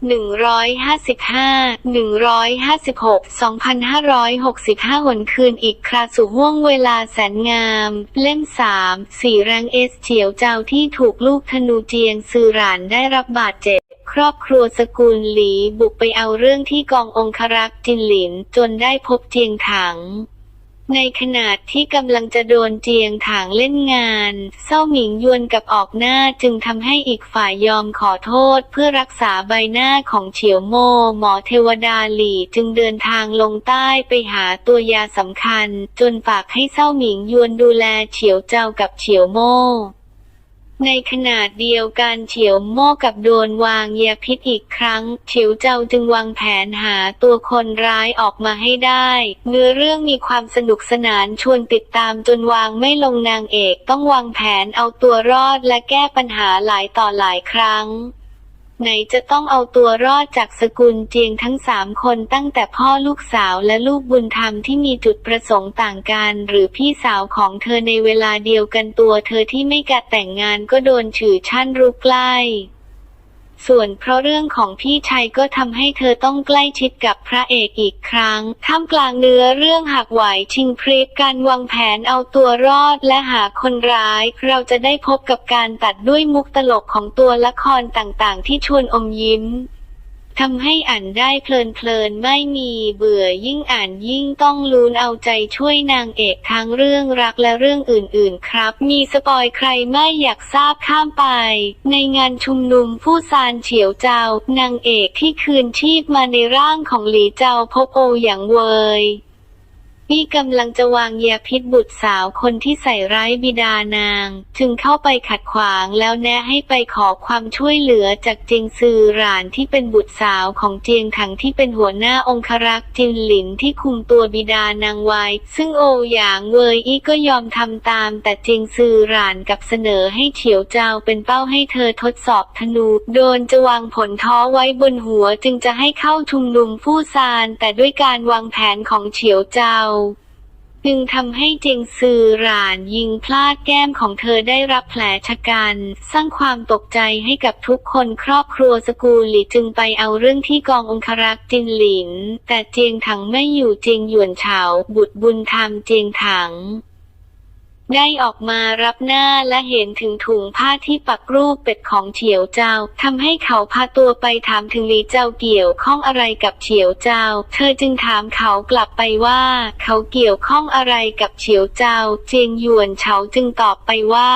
155หนคืนอีกคราสู่ห่วงเวลาแสนงาม เล่ม3สี่รังเอสเฉียวเจ้าที่ถูกลูกธนูเจียงซือหรานได้รับบาดเจ็บครอบครัวสกุลหลีบุกไปเอาเรื่องที่กององครักษ์จินหลินจนได้พบเจียงถัง ในขณะที่กำลังจะโดนเจียงถางเล่นงานเศร้าหมิงยวนกับออกหน้าจึงทำให้อีกฝ่ายยอมขอโทษเพื่อรักษาใบหน้าของเฉียวโมหมอเทวดาหลี่จึงเดินทางลงใต้ไปหาตัวยาสำคัญ จนฝากให้เศร้าหมิงยวนดูแลเฉียวเจ้ากับเฉียวโม ในขณะเดียวกันเฉียวโม่กับโดนวางยาพิษอีกครั้ง เฉียวเจ้าจึงวางแผนหาตัวคนร้ายออกมาให้ได้ เนื้อเรื่องมีความสนุกสนานชวนติดตามจนวางไม่ลงนางเอกต้องวางแผนเอาตัวรอดและแก้ปัญหาหลายต่อหลายครั้ง ไหนจะต้องเอาตัวรอดจากสกุลเจียงทั้งสามคนตั้งแต่พ่อลูกสาวและลูกบุญธรรมที่มีจุดประสงค์ต่างกัน หรือพี่สาวของเธอในเวลาเดียวกันตัวเธอที่ไม่กัดแต่งงานก็โดนฉื่อชั่นรุกไล่ ส่วนเพราะเรื่องของพี่ชายก็ทำให้เธอต้องใกล้ชิดกับพระเอกอีกครั้ง ท่ามกลางเนื้อเรื่องหักไหวชิงพริบการวางแผนเอาตัวรอดและหาคนร้าย เราจะได้พบกับการตัดด้วยมุกตลกของตัวละครต่างๆ ที่ชวนอมยิ้ม ทำให้อ่านได้เพลินๆไม่มีเบื่อยิ่งอ่านยิ่งต้องลุ้นเอาใจช่วยนางเอกทั้งเรื่องรักและเรื่องอื่นๆครับ มีสปอยใครไม่อยากทราบข้ามไป ในงานชุมนุมผู้ซานเฉียวเจ้านางเอกที่คืนชีพมาในร่างของหลีเจ้าพบโออย่างเวย นี่กำลังจะวางยาพิษบุตรสาวคนที่ใส่ร้ายบิดานาง จึงเข้าไปขัดขวางแล้วแนะให้ไปขอความช่วยเหลือจากเจียงซือหรานที่เป็นบุตรสาวของเจียงถังที่เป็นหัวหน้าองครักษ์จินหลินที่คุมตัวบิดานางไว้ ซึ่งโอหยางเวยอี้ก็ยอมทำตาม แต่เจียงซือหรานกับเสนอให้เฉียวเจ้าเป็นเป้าให้เธอทดสอบธนู โดนจะวางผลท้อไว้บนหัวจึงจะให้เข้าชุมนุมผู้ซานแต่ด้วยการวางแผนของเฉียวเจ้า จึงทำให้เจงซือหรานยิงพลาดแก้มของเธอได้รับแผลชะกัน สร้างความตกใจให้กับทุกคนครอบครัวสกูลหลีจึงไปเอาเรื่องที่กององครักษ์จินหลิน แต่เจียงถังไม่อยู่เจียงหยวนเฉาบุตรบุญธรรมเจียงถัง ได้ออกมารับหน้าและเห็นถึงถุงผ้าที่ปักรูปเป็ดของเฉียวเจ้าทำให้เขาพาตัวไปถามถึงลีเจ้าเกี่ยวข้องอะไรกับเฉียวเจ้า เธอจึงถามเขากลับไปว่า เขาเกี่ยวข้องอะไรกับเฉียวเจ้า เจียงหยวนเฉาจึงตอบไปว่า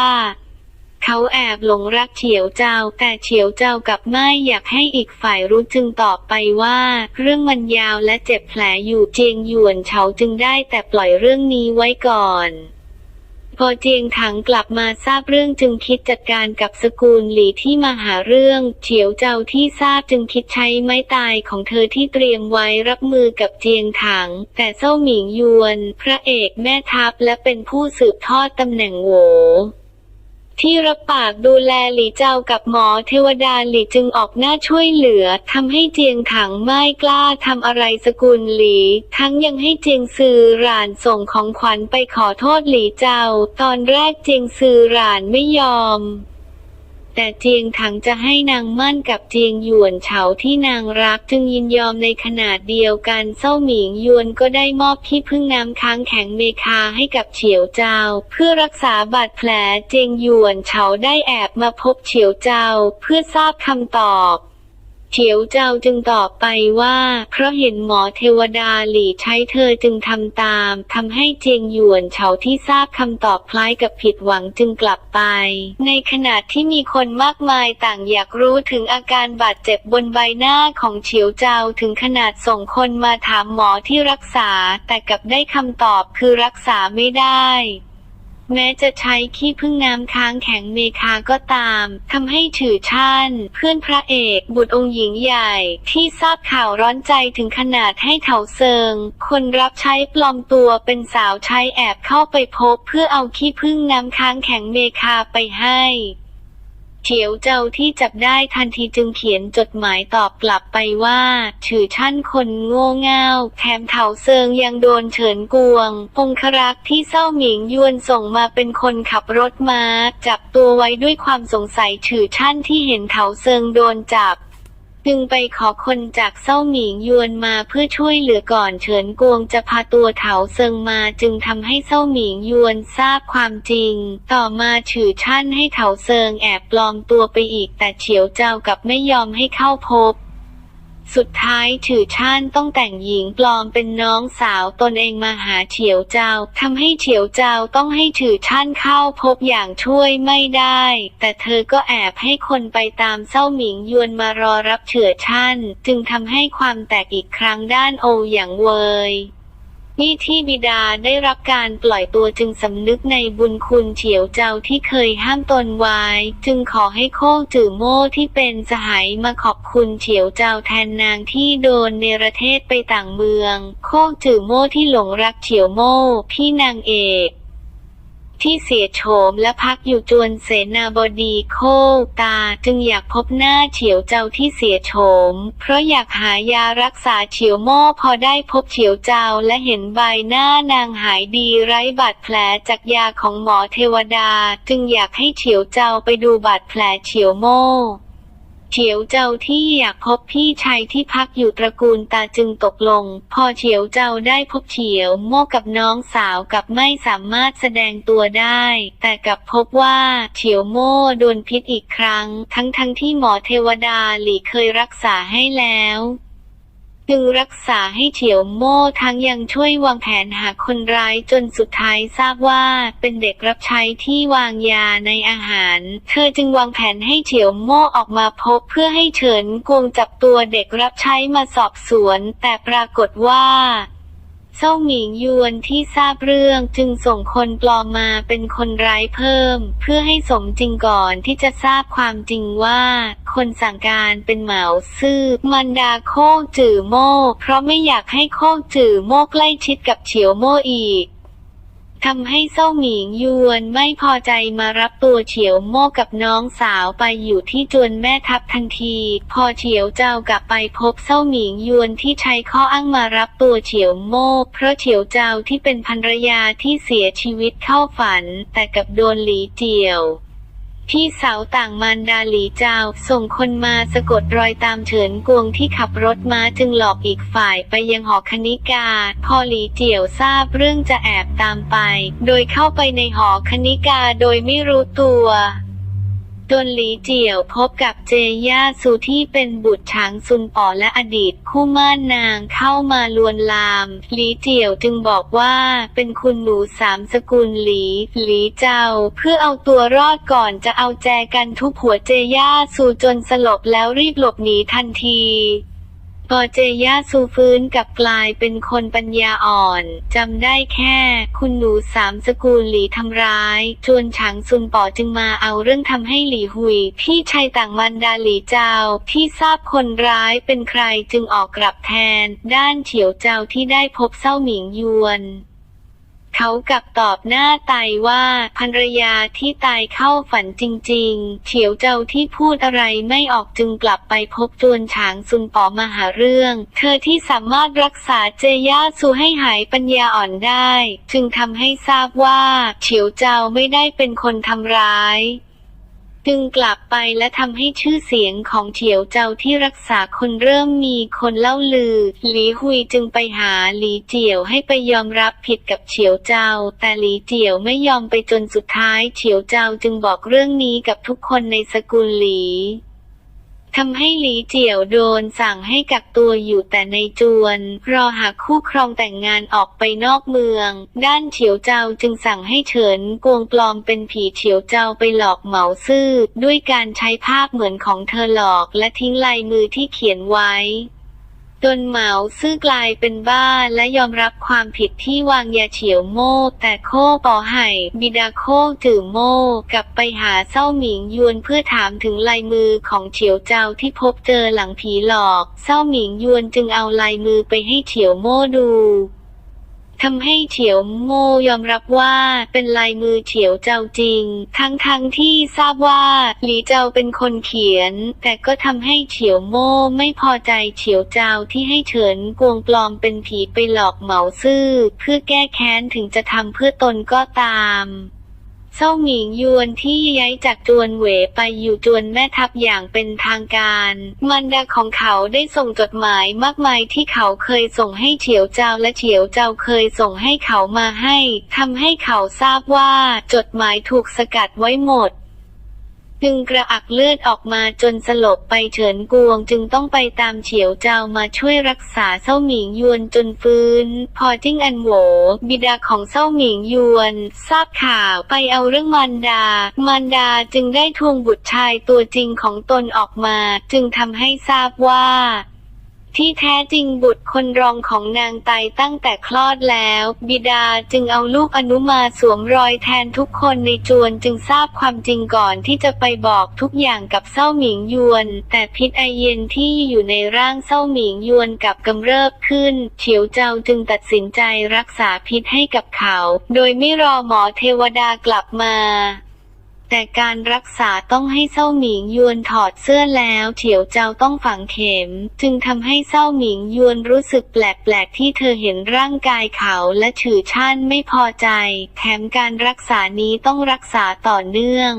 เขาแอบหลงรักเฉียวเจ้า แต่เฉียวเจ้ากับไม่อยากให้อีกฝ่ายรู้จึงตอบไปว่า เรื่องมันยาวและเจ็บแผลอยู่เจียงหยวนเฉาจึงได้แต่ปล่อยเรื่องนี้ไว้ก่อน พอเจียงถังกลับมาทราบเรื่องจึงคิดจัดการกับสกุลหลีที่มาหาเรื่อง เฉียวเจ้าที่ทราบจึงคิดใช้ไม้ตายของเธอที่เตรียมไว้รับมือกับเจียงถัง แต่เจ้าหมิงยวน พระเอกแม่ทัพและเป็นผู้สืบทอดตำแหน่งโหว ที่รับปากดูแลหลีเจ้ากับหมอเทวดาหลีจึงออกหน้าช่วยเหลือทำให้เจียงถังไม่กล้าทำอะไรสกุลหลีทั้งยังให้เจียงซือหรานส่งของขวัญไปขอโทษหลีเจ้า ตอนแรกเจียงซือหรานไม่ยอม แต่เจียงถังจะให้นางมั่นกับเจียงหยวนเฉาที่นางรักจึงยินยอมในขนาดเดียวกันเซ้าหมิงหยวนก็ได้มอบที่พึ่งน้ำค้างแข็งเมคาให้กับเฉียวเจ้า เพื่อรักษาบาดแผลเจียงหยวนเฉาได้แอบมาพบเฉียวเจ้า เพื่อทราบคำตอบ เฉียวเจ้าจึงตอบไปว่า เพราะเห็นหมอเทวดาหลี่ใช้เธอจึงทำตามทำให้เจียงหยวนเฉาที่ทราบคำตอบคล้ายกับผิดหวังจึงกลับไป ในขณะที่มีคนมากมายต่างอยากรู้ถึงอาการบาดเจ็บบนใบหน้าของเฉียวเจ้าถึงขนาดส่งคนมาถามหมอที่รักษา แต่กลับได้คำตอบคือรักษาไม่ได้ แม้จะใช้ขี้พึ่งน้ำค้างแข็งเมคาก็ตามทำให้ถือชั่นเพื่อนพระเอกบุตรองค์หญิงใหญ่ ที่ทราบข่าวร้อนใจถึงขนาดให้เถาเซิง คนรับใช้ปลอมตัวเป็นสาวใช้แอบเข้าไปพบเพื่อเอาขี้พึ่งน้ำค้างแข็งเมคาไปให้ เฉียวเจ้าที่จับได้ทันทีจึงเขียนจดหมายตอบกลับไปว่าถือชั่นคนโง่เง่าแถมเถาเซิงยังโดนเฉินกวง องครักษ์ที่เศร้าหมิงยวนส่งมาเป็นคนขับรถมาจับตัวไว้ด้วยความสงสัยถือชั่นที่เห็นเถาเซิงโดนจับ จึงไปขอคนจากเส้าหมิงยวนมาเพื่อช่วยเหลือก่อนเฉินกวงจะพาตัวเถาเซิงมาจึงทำให้เส้าหมิงยวนทราบความจริง ต่อมาฉือชั่นให้เถาเซิงแอบปลอมตัวไปอีกแต่เฉียวเจ้ากับไม่ยอมให้เข้าพบ สุดท้ายถือช่านต้องแต่งหญิงปลอมเป็นน้องสาวตนเองมาหาเฉียวเจ้าทำให้เฉียวเจ้าต้องให้ถือช่านเข้าพบอย่างช่วยไม่ได้ แต่เธอก็แอบให้คนไปตามเส้าหมิงยวนมารอรับเฉือช่านจึงทำให้ความแตกอีกครั้งด้านโออย่างเวย นี่ที่บิดาได้รับการปล่อยตัวจึงสำนึกในบุญคุณเฉียวเจ้าที่เคยห้ามตนไว้ จึงขอให้โคกจื่อโม่ที่เป็นสหายมาขอบคุณเฉียวเจ้าแทนนางที่โดนเนรเทศไปต่างเมือง โคกจื่อโม่ที่หลงรักเฉียวโม่พี่นางเอก ที่เสียโฉมและพักอยู่จวนเสนาบดีโคตาจึงอยากพบหน้าเฉียวเจ้าที่เสียโฉม เพราะอยากหายารักษาเฉียวโม่พอได้พบเฉียวเจ้าและเห็นใบหน้านางหายดีไร้บาดแผลจากยาของหมอเทวดา จึงอยากให้เฉียวเจ้าไปดูบาดแผลเฉียวโม่ เฉียวเจ้าที่อยากพบพี่ชายที่พักอยู่ตระกูลตาจึงตกลง พอเฉียวเจ้าได้พบเฉียวโม่กับน้องสาวกับไม่สามารถแสดงตัวได้ แต่กับพบว่าเฉียวโม่โดนพิษอีกครั้ง ทั้งทั้งที่หมอเทวดาหลีเคยรักษาให้แล้ว จึงรักษาให้เฉียวโม่ทั้งยังช่วยวางแผนหาคนร้ายจนสุดท้ายทราบว่าเป็นเด็กรับใช้ที่วางยาในอาหาร เธอจึงวางแผนให้เฉียวโม่ออกมาพบเพื่อให้เฉินกวงจับตัวเด็กรับใช้มาสอบสวน แต่ปรากฏว่า เซ่าหมิงยวนที่ทราบเรื่องจึงส่งคนปลอมมาเป็นคนร้ายเพิ่ม เพื่อให้สมจริงก่อนที่จะทราบความจริงว่า คนสั่งการเป็นเหมาซื่อมันดาโคจื่อโม่เพราะไม่อยากให้โคจื่อโม่ใกล้ชิดกับเฉียวโม่อีก ทำให้เซ่าหมิงยวนไม่พอใจมารับตัวเฉียวโม่กับน้องสาวไปอยู่ที่จวนแม่ทัพทันที พอเฉียวเจ้ากลับไปพบเซ่าหมิงยวนที่ใช้ข้ออ้างมารับตัวเฉียวโม่เพราะเฉียวเจ้าที่เป็นภรรยาที่เสียชีวิตเข้าฝัน แต่กับโดนหลีเจียว พี่สาวต่างมารดาหลีเจ้า ส่งคนมาสะกดรอยตามเฉินกวงที่ขับรถม้าจึงหลอกอีกฝ่ายไปยังหอคณิกา พอหลีเจียวทราบเรื่องจะแอบตามไป โดยเข้าไปในหอคณิกาโดยไม่รู้ตัว จนหลีเจียวพบกับเจย่าซูที่เป็นบุตรช้างซุนป๋อและอดีตคู่ม่านนางเข้ามาลวนลาม หลีเจียวจึงบอกว่าเป็นคุณหนูสามสกุลหลี หลีเจ้า เพื่อเอาตัวรอดก่อนจะเอาแจกันทุบหัวเจย่าซูจนสลบแล้วรีบหลบหนีทันที พอเจย่าซูฟื้นกับกลายเป็นคนปัญญาอ่อนจำได้แค่ คุณหนูสามสกุลหลีทำร้าย ชวนฉางซุนป่อจึงมาเอาเรื่องทำให้หลีหุย พี่ชายต่างมันดาหลีเจ้า ที่ทราบคนร้ายเป็นใครจึงออกกลับแทน ด้านเฉียวเจ้าที่ได้พบเศร้าหมิงยวน เขากลับตอบหน้าตายว่าภรรยาที่ตายเข้าฝันจริง ๆ เฉียวเจ้าที่พูดอะไรไม่ออกจึงกลับไปพบจวนฉางซุนป๋อมาหาเรื่อง เธอที่สามารถรักษาเจย่าซูให้หายปัญญาอ่อนได้ จึงทำให้ทราบว่า เฉียวเจ้าไม่ได้เป็นคนทำร้าย จึงกลับไปและทำให้ชื่อเสียงของเฉียวเจ้าที่รักษาคนเริ่มมีคนเล่าลือ หลีหุยจึงไปหาหลีเจียวให้ไปยอมรับผิดกับเฉียวเจ้า แต่หลีเจียวไม่ยอมไปจนสุดท้ายเฉียวเจ้าจึงบอกเรื่องนี้กับทุกคนในสกุลหลี ทำให้หลีเจียวโดนสั่งให้กักตัวอยู่แต่ในจวน รอหาคู่ครองแต่งงานออกไปนอกเมือง ด้านเฉียวเจ้าจึงสั่งให้เฉินกวงปลอมเป็นผีเฉียวเจ้าไปหลอกเหมาซื่อ ด้วยการใช้ภาพเหมือนของเธอหลอกและทิ้งลายมือที่เขียนไว้ จนเหมาซื่อกลายเป็นบ้าและยอมรับความผิดที่วางยาเฉียวโม่ แต่โคปอไห่ บิดาโคจือโม่ กลับไปหาเศร้าหมิงยวนเพื่อถามถึงลายมือของเฉียวเจ้าที่พบเจอหลังผีหลอก เศร้าหมิงยวนจึงเอาลายมือไปให้เฉียวโม่ดู ทำให้เฉียวโม่ยอมรับว่าเป็นลายมือเฉียวเจ้าจริง ทั้งทั้งที่ทราบว่าหลีเจ้าเป็นคนเขียน แต่ก็ทำให้เฉียวโม่ไม่พอใจเฉียวเจ้าที่ให้เฉินกวงปลอมเป็นผีไปหลอกเหมาซื่อ เพื่อแก้แค้นถึงจะทำเพื่อตนก็ตาม เซาหมิงยวนที่ย้ายจากจวนเหวไปอยู่จวนแม่ทัพอย่างเป็นทางการ มันดาของเขาได้ส่งจดหมายมากมายที่เขาเคยส่งให้เฉียวเจ้าและเฉียวเจ้าเคยส่งให้เขามาให้ทำให้เขาทราบว่าจดหมายถูกสกัดไว้หมด จึงกระอักเลือดออกมาจนสลบไปเฉินกวงจึงต้องไปตามเฉียวเจ้ามาช่วยรักษาเซาหมิงยวนจนฟื้น พอจิ้งอันโหวบิดาของเซาหมิงยวน ทราบข่าวไปเอาเรื่องมารดา มารดาจึงได้ทวงบุตรชายตัวจริงของตนออกมา จึงทำให้ทราบว่า ที่แท้จริงบุตรคนรองของนางไตตั้งแต่คลอดแล้ว บิดาจึงเอาลูกอนุมาสวมรอยแทนทุกคนในจวนจึงทราบความจริงก่อนที่จะไปบอกทุกอย่างกับเศร้าหมิงยวน แต่พิษไอเย็นที่อยู่ในร่างเศร้าหมิงยวนกับกำเริบขึ้น เฉียวเจ้าจึงตัดสินใจรักษาพิษให้กับเขา โดยไม่รอหมอเทวดากลับมา แต่การรักษาต้องให้เศร้าหมิงยวนถอดเสื้อแล้วเฉียวเจ้าต้องฝังเข็ม จึงทำให้เศร้าหมิงยวนรู้สึกแปลกๆที่เธอเห็นร่างกายเขาและฉือช่านไม่พอใจ แถมการรักษานี้ต้องรักษาต่อเนื่อง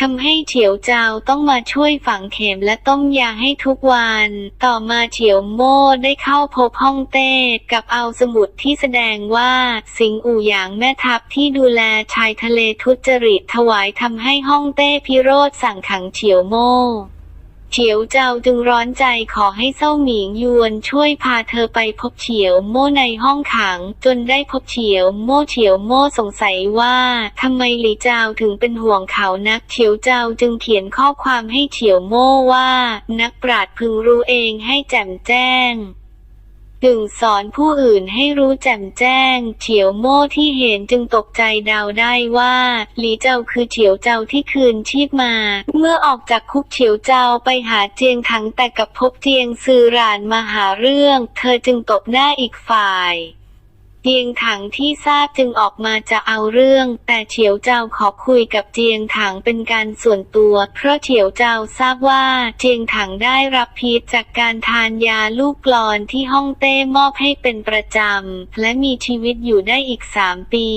ทำให้เฉียวเจ้าต้องมาช่วยฝังเข็มและต้มยาให้ทุกวัน ต่อมาเฉียวโม่ได้เข้าพบฮ่องเต้กับเอาสมุดที่แสดงว่า สิงอู่หยางแม่ทัพที่ดูแลชายทะเลทุจริตถวายทำให้ฮ่องเต้พิโรธสั่งขังเฉียวโม่ เฉียวเจ้าจึงร้อนใจขอให้เส้าหมิงยวนช่วยพาเธอไปพบเฉียวโม่ในห้องขัง จนได้พบเฉียวโม่เฉียวโม่สงสัยว่าทำไมหลี่เจ้าถึงเป็นห่วงเขานักเฉียวเจ้าจึงเขียนข้อความให้เฉียวโม่ว่า นักปราดพึงรู้เองให้แจ่มแจ้ง จึงสอนผู้อื่นให้รู้แจ่มแจ้ง เฉียวโม่ที่เห็นจึงตกใจเดาได้ว่า หลีเจ้าคือเฉียวเจ้าที่คืนชีพมา เมื่อออกจากคุกเฉียวเจ้าไปหาเจียงถังแต่กับพบเจียงซือหรานมาหาเรื่อง เธอจึงตบหน้าอีกฝ่าย เจียงถังที่ทราบจึงออกมาจะเอาเรื่อง แต่เฉียวเจ้าขอคุยกับเจียงถังเป็นการส่วนตัว เพราะเฉียวเจ้าทราบว่าเจียงถังได้รับพิษจากการทานยาลูกกลอนที่ห้องเต้มอบให้เป็นประจำ และมีชีวิตอยู่ได้อีกสามปี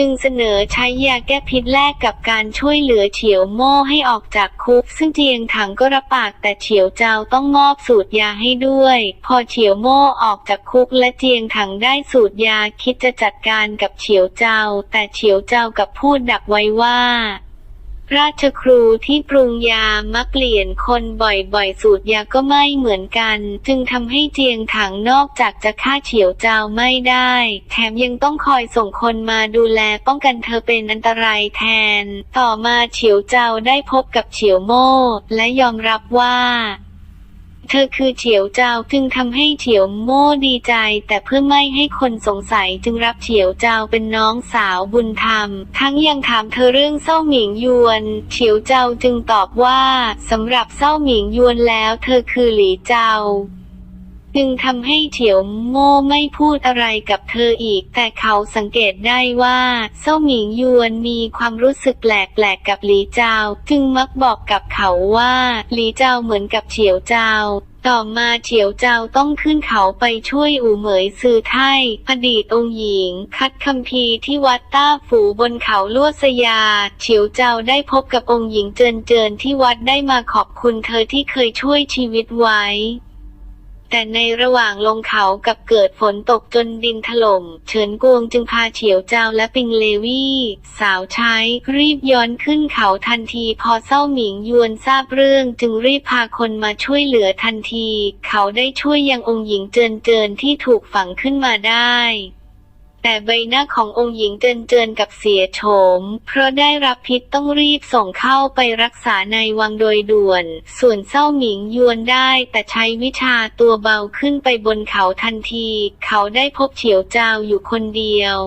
จึงเสนอใช้ยาแก้พิษแลกกับการช่วยเหลือเฉียวโม่ให้ออกจากคุก ซึ่งเจียงถังก็รับปากแต่เฉียวเจ้าต้องมอบสูตรยาให้ด้วย พอเฉียวโม่ออกจากคุกและเจียงถังได้สูตรยาคิดจะจัดการกับเฉียวเจ้า แต่เฉียวเจ้ากับพูดดักไว้ว่า ราชครูที่ปรุงยามักเปลี่ยนคนบ่อยๆ สูตรยาก็ไม่เหมือนกัน จึงทำให้เจียงถังนอกจากจะฆ่าเฉียวเจ้าไม่ได้ แถมยังต้องคอยส่งคนมาดูแลป้องกันเธอเป็นอันตรายแทน ต่อมาเฉียวเจ้าได้พบกับเฉียวโม่และยอมรับว่า เธอคือเฉียวเจ้าจึงทำให้เฉียวโม่ดีใจ แต่เพื่อไม่ให้คนสงสัยจึงรับเฉียวเจ้าเป็นน้องสาวบุญธรรม ทั้งยังถามเธอเรื่องเศร้าหมิงยวน เฉียวเจ้าจึงตอบว่าสำหรับเศร้าหมิงยวนแล้ว เธอคือหลีเจ้า จึงทำให้เฉียวโม่ไม่พูดอะไรกับเธออีก แต่เขาสังเกตได้ว่าเศร้าหมิงยวนมีความรู้สึกแปลกๆกับหลีเจ้าจึงมักบอกกับเขาว่าหลีเจ้าเหมือนกับเฉียวเจ้าต่อมาเฉียวเจ้าต้องขึ้นเขาไปช่วยอู่เหมยซือไทยอดีตองค์หญิง คัดคัมภีร์ที่วัดต้าฝูบนเขาลวดสยา เฉียวเจ้าได้พบกับองค์หญิงเจินเจินที่วัดได้มาขอบคุณเธอที่เคยช่วยชีวิตไว้ แต่ในระหว่างลงเขากับเกิดฝนตกจนดินถล่ม เฉินกวงจึงพาเฉียวเจ้าและปิงเลวี่ สาวใช้รีบย้อนขึ้นเขาทันทีพอเศร้าหมิงยวนทราบเรื่องจึงรีบพาคนมาช่วยเหลือทันที เขาได้ช่วยยังองค์หญิงเจินเจินที่ถูกฝังขึ้นมาได้ แต่ใบหน้าขององค์หญิงเจินเจินกับเสียโฉม เพราะได้รับพิษต้องรีบส่งเข้าไปรักษาในวังโดยด่วน ส่วนเศร้าหมิงยวนได้แต่ใช้วิชาตัวเบาขึ้นไปบนเขาทันที เขาได้พบเฉียวเจ้าอยู่คนเดียว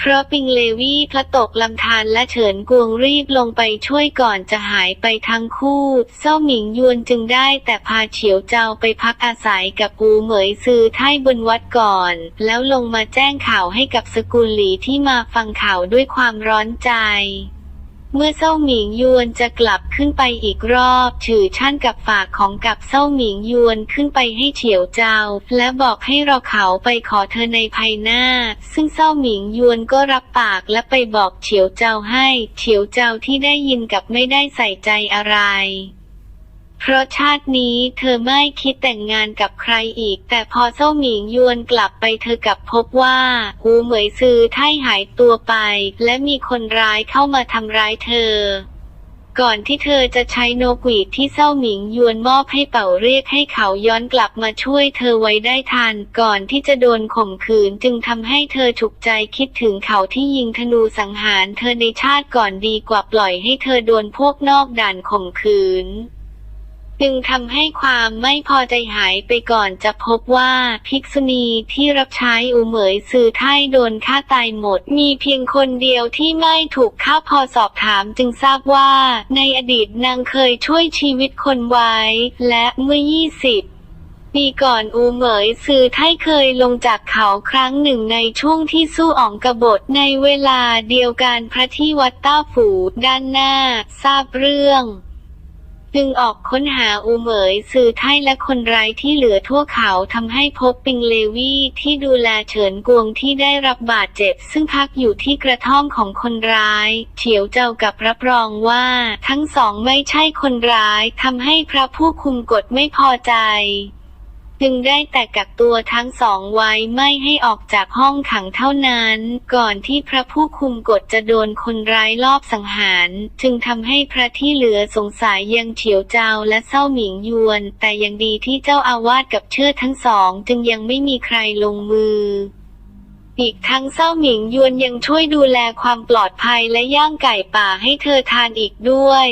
เพราะปิงเลวี่พระตกลำธารและเฉินกวงรีบลงไปช่วยก่อนจะหายไปทั้งคู่เศร้าหมิงยวนจึงได้แต่พาเฉียวเจ้าไปพักอาศัยกับอูเหมยซือไท่บนวัดก่อน แล้วลงมาแจ้งข่าวให้กับสกุลหลีที่มาฟังข่าวด้วยความร้อนใจ เมื่อเส้าหมิงยวนจะกลับขึ้นไปอีกรอบถือชั่นกับฝากของกับเส้าหมิงยวนขึ้นไปให้เฉียวเจ้า และบอกให้รอเขาไปขอเธอในภายหน้า ซึ่งเส้าหมิงยวนก็รับปากและไปบอกเฉียวเจ้าให้ เฉียวเจ้าที่ได้ยินกับไม่ได้ใส่ใจอะไร เพราะชาตินี้เธอไม่คิดแต่งงานกับใครอีก แต่พอเจ้าหมิงยวนกลับไปเธอกลับพบว่าหูเหมยซือไท่หายตัวไป และมีคนร้ายเข้ามาทำร้ายเธอ ก่อนที่เธอจะใช้โนกหวีดที่เศร้าหมิงยวนมอบให้เป่าเรียกให้เขาย้อนกลับมาช่วยเธอไว้ได้ทัน ก่อนที่จะโดนข่มขืนจึงทำให้เธอถูกใจคิดถึงเขาที่ยิงธนูสังหารเธอในชาติก่อนดีกว่าปล่อยให้เธอโดนพวกนอกด่านข่มขืน จึงทำให้ความไม่พอใจหายไปก่อนจะพบว่าภิกษุณีที่รับใช้อูเหมยซือไท่โดนฆ่าตายหมด มีเพียงคนเดียวที่ไม่ถูกฆ่าพอสอบถามจึงทราบว่า ในอดีตนางเคยช่วยชีวิตคนไว้ และเมื่อ 20ปีก่อนอูเหมยซือไทเคยลงจากเขาครั้งหนึ่งในช่วงที่สู้อ่องกบฏในเวลาเดียวกันพระที่วัดต้าฝูด้านหน้า ทราบเรื่อง จึงออกค้นหาอูเหมยสื่อไท่และคนร้ายที่เหลือทั่วเขาทำให้พบปิงเลวีที่ดูแลเฉินกวงที่ได้รับบาดเจ็บ ซึ่งพักอยู่ที่กระท่อมของคนร้าย เฉียวเจ้ากับรับรองว่า ทั้งสองไม่ใช่คนร้ายทำให้พระผู้คุมกฎไม่พอใจ จึงได้แต่กักตัวทั้งสองไว้ไม่ให้ออกจากห้องขังเท่านั้น ก่อนที่พระผู้คุมกฎจะโดนคนร้ายลอบสังหาร จึงทำให้พระที่เหลือสงสัยยังเฉียวเจ้าและเศร้าหมิงยวน แต่ยังดีที่เจ้าอาวาสกับเชิดทั้งสอง จึงยังไม่มีใครลงมืออีกทั้งเศร้าหมิงยวนยังช่วยดูแลความปลอดภัยและย่างไก่ป่าให้เธอทานอีกด้วย